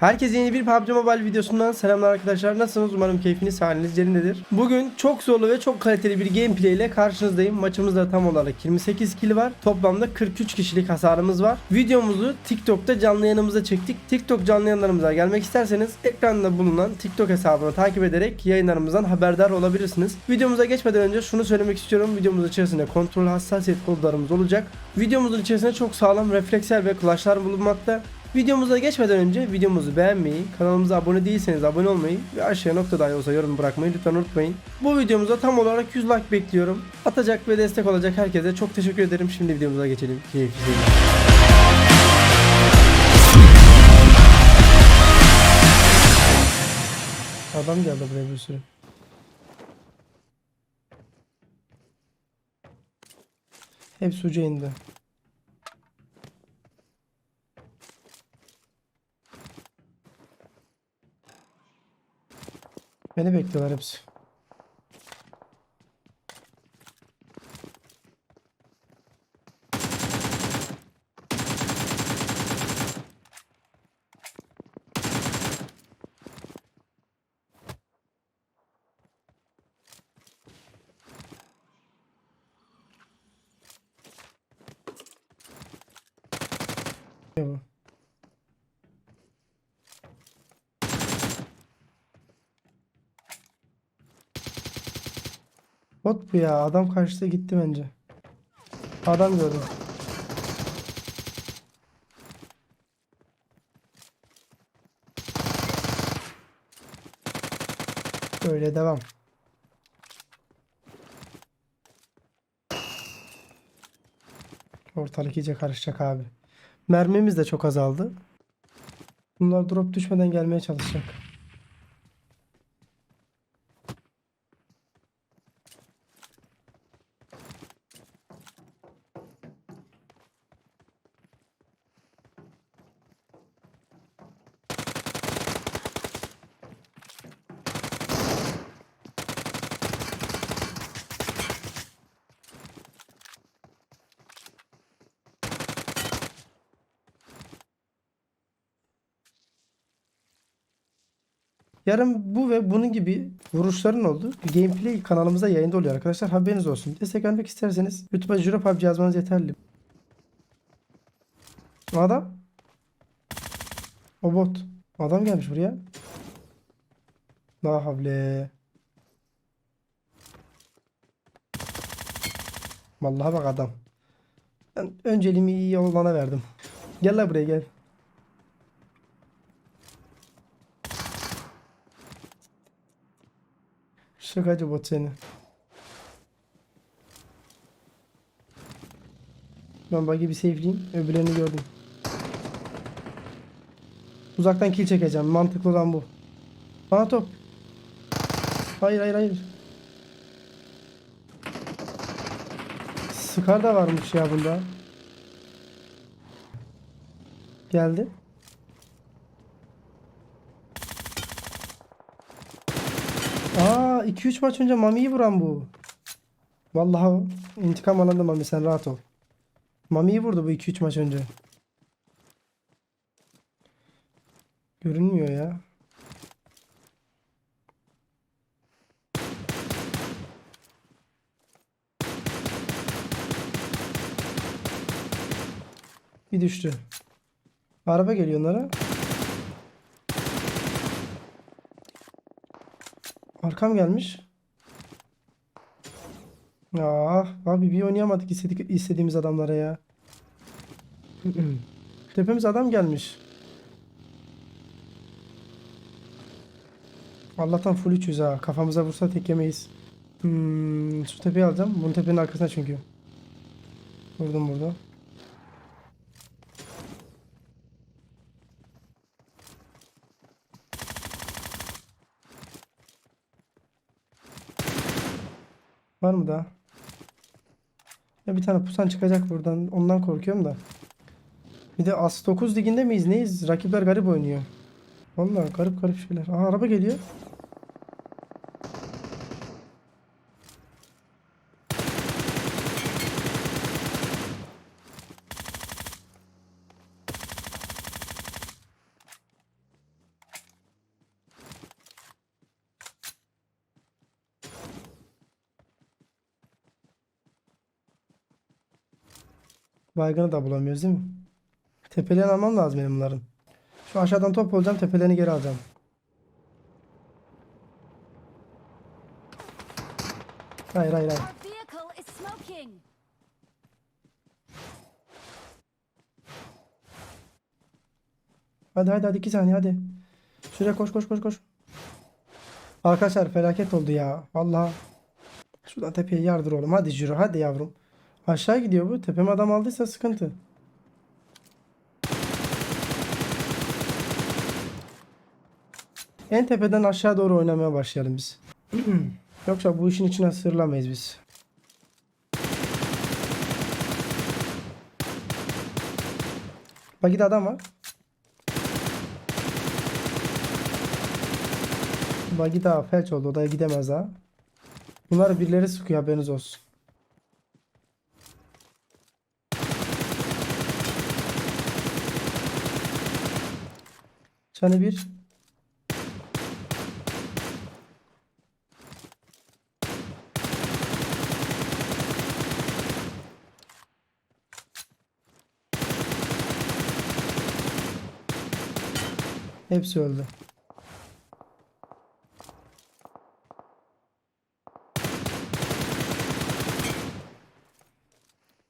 Herkese yeni bir PUBG Mobile videosundan selamlar arkadaşlar. Nasılsınız? Umarım keyfiniz haliniz yerindedir. Bugün çok zorlu ve çok kaliteli bir gameplay ile karşınızdayım. Maçımızda tam olarak 28 kill var. Toplamda 43 kişilik hasarımız var. Videomuzu TikTok'ta canlı yayınımıza çektik. TikTok canlı yayınlarımıza gelmek isterseniz ekranda bulunan TikTok hesabını takip ederek yayınlarımızdan haberdar olabilirsiniz. Videomuza geçmeden önce şunu söylemek istiyorum. Videomuz içerisinde kontrol hassasiyet kodlarımız olacak. Videomuzun içerisinde çok sağlam refleksler ve clutchlar bulunmakta. Videomuza geçmeden önce videomuzu beğenmeyi, kanalımıza abone değilseniz abone olmayı ve aşağıya nokta dahi olsa yorum bırakmayı lütfen unutmayın. Bu videomuza tam olarak 100 like bekliyorum. Atacak ve destek olacak herkese çok teşekkür ederim. Şimdi videomuza geçelim. Keyifli. Adam geldi buraya bir sürü. Hepsi uca indi. Beni bekliyorlar hepsi. Ne bu? Bot bu ya. Adam karşıda gitti bence. Adam gördüm. Böyle devam. Ortalık iyice karışacak abi. Mermimiz de çok azaldı. Bunlar drop düşmeden gelmeye çalışacak. Yarın bu ve bunun gibi vuruşların olduğu gameplay kanalımızda yayında oluyor arkadaşlar. Haberiniz olsun. Destek vermek isterseniz YouTube'a Juro PUBG yazmanız yeterli. Adam. O bot. Adam gelmiş buraya. La havle. Vallahi bak adam. Ben önceliğimi iyi olana verdim. Gel la buraya gel. Şakacı bot seni. Ben bug'i bir safe'leyeyim. Öbürlerini gördüm. Uzaktan kill çekeceğim. Mantıklı olan bu. Bana top. Hayır hayır hayır. Scar da varmış ya bunda. Geldi. Aa 2-3 maç önce Mami'yi vuran bu. Vallahi intikam alındı Mami sen rahat ol. Mami'yi vurdu bu 2-3 maç önce. Görünmüyor ya. Bir düştü. Araba geliyor onlara. Arkam gelmiş. Ah, abi bir oynayamadık istedik, istediğimiz adamlara ya. Tepemiz adam gelmiş. Allah'tan full 300 ha. Kafamıza vursa tek yemeyiz. Hmm, şu tepeyi alacağım. Bunun tepenin arkasına çünkü. Vurdum burada. Var mı daha? Ya bir tane pusan çıkacak buradan. Ondan korkuyorum da. Bir de As 9 liginde miyiz? Neyiz? Rakipler garip oynuyor. Vallahi garip garip şeyler. Aha araba geliyor. Baygını da bulamıyoruz değil mi? Tepelerini almam lazım benim bunların. Şu aşağıdan top olacağım tepelerini geri alacağım. Hayır hayır hayır. Hadi hadi hadi 2 saniye hadi. Şuraya koş koş koş koş. Arkadaşlar felaket oldu ya. Vallahi. Şuradan tepeye yardır oğlum. Hadi Ciro hadi yavrum. Aşağı gidiyor bu. Tepeme adam aldıysa sıkıntı. En tepeden aşağı doğru oynamaya başlayalım biz. Yoksa bu işin içine sığırlamayız biz. Bak adam var. Bagi daha felç oldu. Odaya gidemez ha. Bunları birileri sıkıyor haberiniz olsun. Canı bir. Hepsi öldü.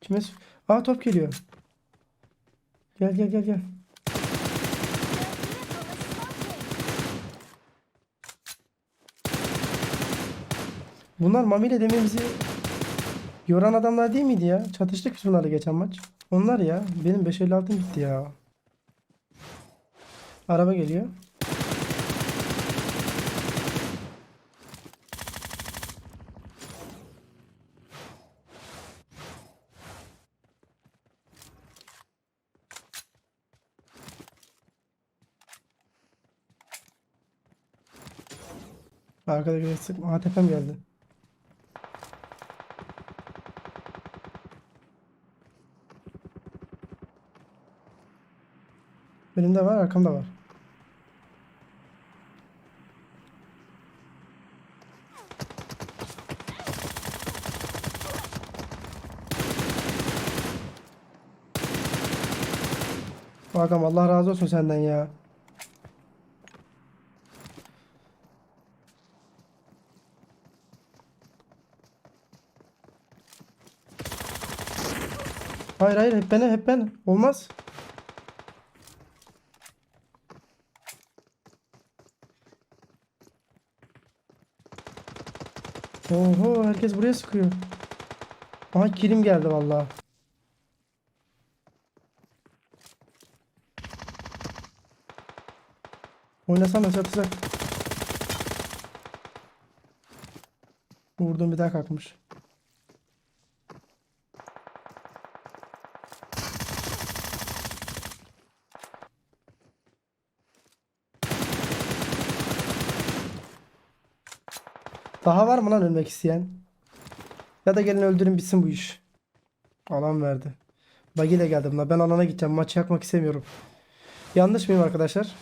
Kime? Aa top geliyor. Gel gel gel gel. Bunlar Mami ile dememizi yoran adamlar değil miydi ya? Çatıştık biz bunlarla geçen maç. Onlar ya. Benim 556'm gitti ya. Araba geliyor. Arkada bir sık. Aha tepem geldi. Önümde var, arkamda var. Bakalım Allah razı olsun senden ya. Hayır hayır hep ben hep ben. Olmaz. Oho herkes buraya sıkıyor. Aha kilim geldi vallahi. Oynasana çatacak. Vurdum bir daha kalkmış. Daha var mı lan ölmek isteyen? Ya da gelin öldürün bitsin bu iş. Alan verdi. Bagi ile geldim la. Ben alana gideceğim. Maçı yakmak istemiyorum. Yanlış mıyım arkadaşlar?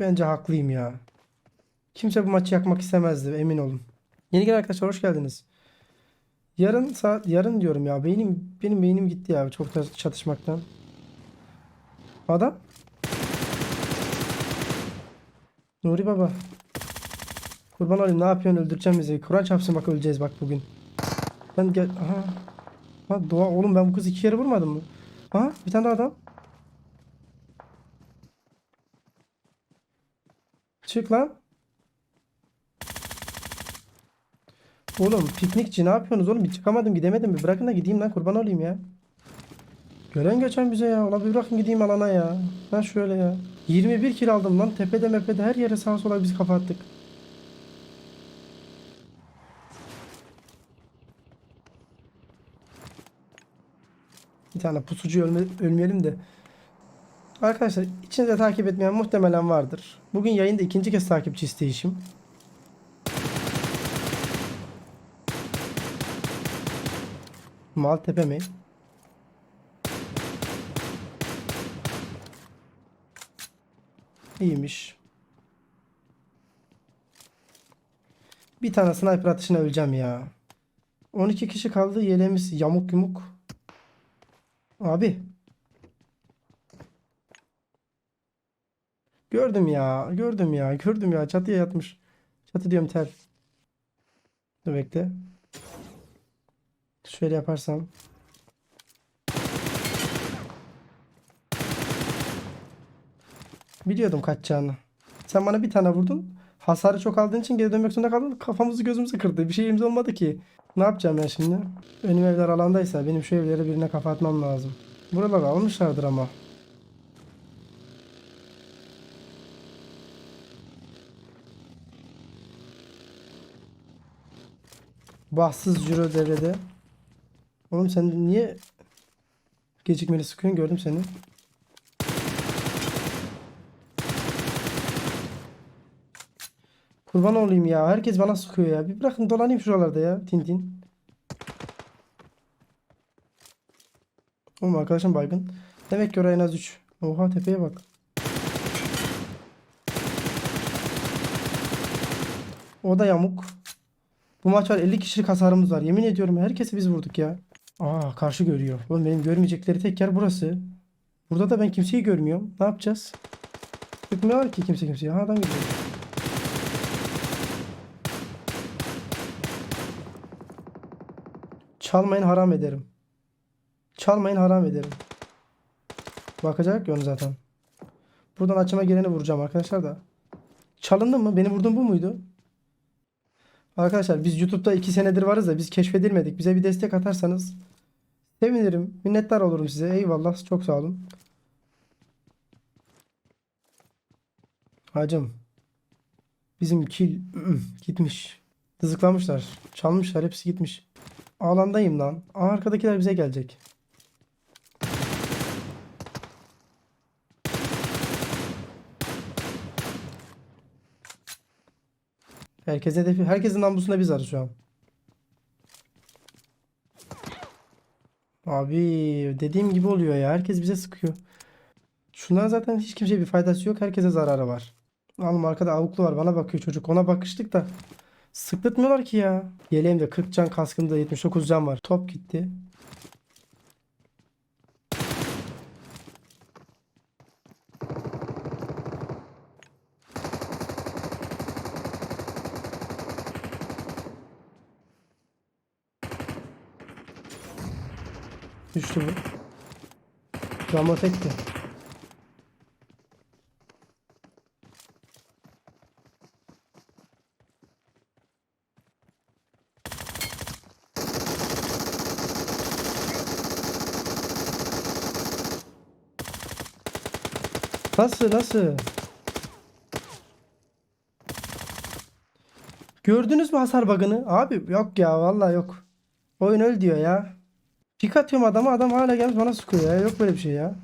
Bence haklıyım ya. Kimse bu maçı yakmak istemezdi emin olun. Yeni gelen arkadaşlar hoş geldiniz. Yarın saat yarın diyorum ya. Beynim benim beynim gitti ya çok çatışmaktan. Adam. Nuri baba. Kurban olayım ne yapıyorsun öldüreceğim bizi. Kur'an çarpsın bak öleceğiz bak bugün. Ben gel. Aha. Ha doğa oğlum ben bu kızı iki kere vurmadım mı? Aha bir tane daha adam. Çık lan. Oğlum piknikçi ne yapıyorsunuz oğlum? Bir çıkamadım gidemedim bir bırakın da gideyim lan kurban olayım ya. Gören geçen bize ya. Ulan bir bırakın gideyim alana ya. Ben şöyle ya. 21 kill aldım lan. Tepede mepede her yere sağa sola biz kafa attık. Bir tane pusucu ölme, ölmeyelim de. Arkadaşlar içinizde takip etmeyen muhtemelen vardır. Bugün yayında ikinci kez takipçi isteyişim. Maltepe mi? İyiymiş. Bir tane sniper atışına öleceğim ya. 12 kişi kaldı. Yeleğimiz yamuk yumuk. Abi. Gördüm ya. Gördüm ya. Gördüm ya. Çatıya yatmış. Çatı diyorum tel. Dur bekle. Şöyle yaparsam. Biliyordum kaçacağını. Sen bana bir tane vurdun. Hasarı çok aldığın için geri dönmek zorunda kaldın. Kafamızı gözümüzü kırdı. Bir şeyimiz olmadı ki. Ne yapacağım ben şimdi? Benim evler alandaysa benim şu evlere birine kafa atmam lazım. Buraları almışlardır ama. Bahtsız Juro devrede. Oğlum sen niye gecikmeli sıkıyorsun? Gördüm seni. Kurban olayım ya. Herkes bana sıkıyor ya. Bir bırakın dolanayım şuralarda ya. Tintin. Oğlum arkadaşım baygın. Demek ki oraya en az 3. Oha tepeye bak. O da yamuk. Bu maç var 50 kişilik hasarımız var. Yemin ediyorum herkesi biz vurduk ya. Aa karşı görüyor. Oğlum benim görmeyecekleri tek yer burası. Burada da ben kimseyi görmüyorum. Ne yapacağız? Sıkmıyorlar ki kimse kimseye. Ha adam gidiyor. Çalmayın haram ederim. Çalmayın haram ederim. Bakacak yön zaten. Buradan açıma gireni vuracağım arkadaşlar da. Çalındı mı? Benim vurduğum bu muydu? Arkadaşlar biz YouTube'da 2 senedir varız da biz keşfedilmedik. Bize bir destek atarsanız sevinirim. Minnettar olurum size. Eyvallah. Çok sağ olun. Hacım. Bizim kil gitmiş. Dızıklamışlar. Çalmışlar. Hepsi gitmiş. Alandayım lan. Aa, arkadakiler bize gelecek. Herkes hedefi, herkesin nambusunda biz varız şu an. Abi dediğim gibi oluyor ya. Herkes bize sıkıyor. Şundan zaten hiç kimseye bir faydası yok. Herkese zararı var. Oğlum arkada avuklu var. Bana bakıyor çocuk. Ona bakıştık da. Sıklatmıyorlar ki ya. Yeleğimde 40 can kaskımda 79 can var. Top gitti. Düştü bu. Ramo tekti. Nasıl nasıl? Gördünüz mü hasar bug'ını? Abi yok ya vallahi yok. Oyun öl diyor ya. Pik atıyorum adama adam hala gelmiş bana sıkıyor ya. Yok böyle bir şey ya.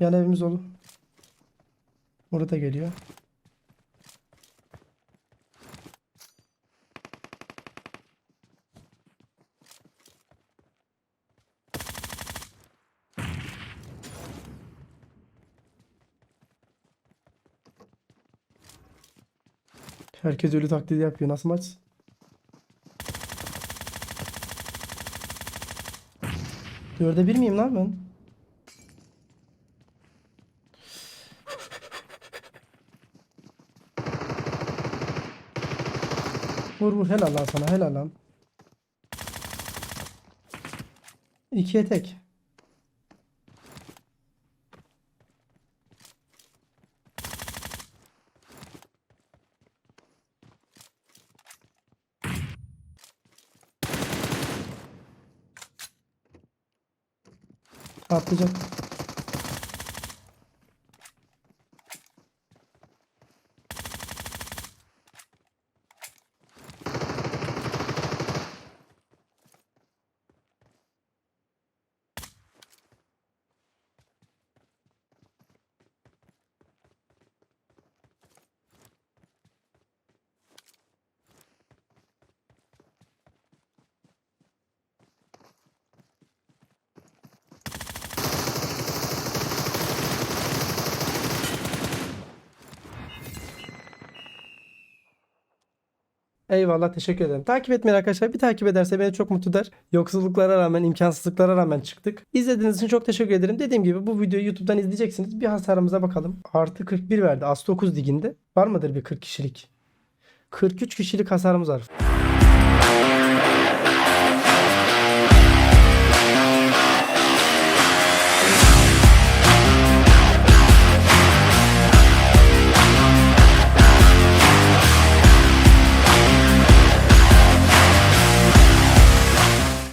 Yan evimiz olur. Orada geliyor. Herkes ölü taklidi yapıyor. Nasıl maç? Dörde bir miyim lan ben? Vur vur helal lan sana helal lan. İkiye tek. Atlayacak. Eyvallah teşekkür ederim. Takip etmeyen arkadaşlar bir takip ederse beni çok mutlu eder. Yoksulluklara rağmen, imkansızlıklara rağmen çıktık. İzlediğiniz için çok teşekkür ederim. Dediğim gibi bu videoyu YouTube'dan izleyeceksiniz. Bir hasarımıza bakalım. Artı 41 verdi. As 9 liginde. Var mıdır bir 40 kişilik? 43 kişilik hasarımız var.